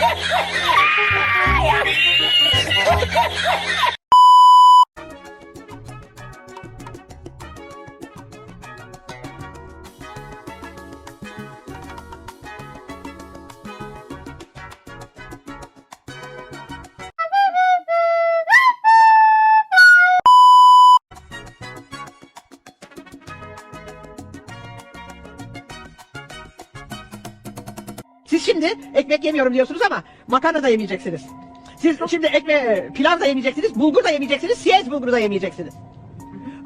Ha ha ha! Siz şimdi ekmek yemiyorum diyorsunuz ama makarna da yemeyeceksiniz. Siz şimdi ekme pilav da yemeyeceksiniz, bulgur da yemeyeceksiniz, siyez bulguru da yemeyeceksiniz.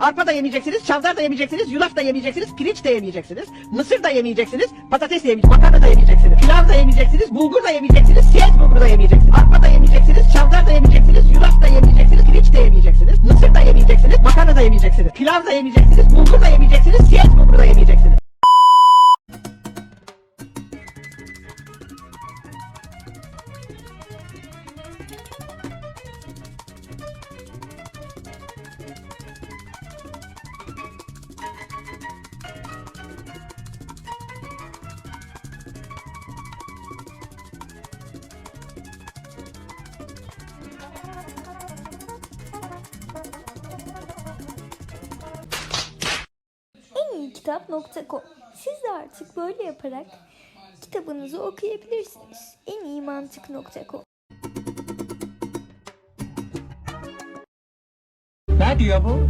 Arpa da yemeyeceksiniz, çavdar da yemeyeceksiniz, yulaf da yemeyeceksiniz, pirinç de yemeyeceksiniz, mısır da yemeyeceksiniz, patates de yemeyeceksiniz, makarna da yemeyeceksiniz, pilav da yemeyeceksiniz, bulgur da yemeyeceksiniz, siyez bulguru da yemeyeceksiniz, arpa da yemeyeceksiniz, çavdar da yemeyeceksiniz, yulaf da yemeyeceksiniz, pirinç de yemeyeceksiniz, mısır da yemeyeceksiniz, makarna da yemeyeceksiniz, pilav da yemeyeceksiniz, bulgur da yemeyeceksiniz, siyez bulguru da yemeyeceksiniz. kitap.com Siz de artık böyle yaparak kitabınızı okuyabilirsiniz. En iyi mantık.com Ne diyor bu?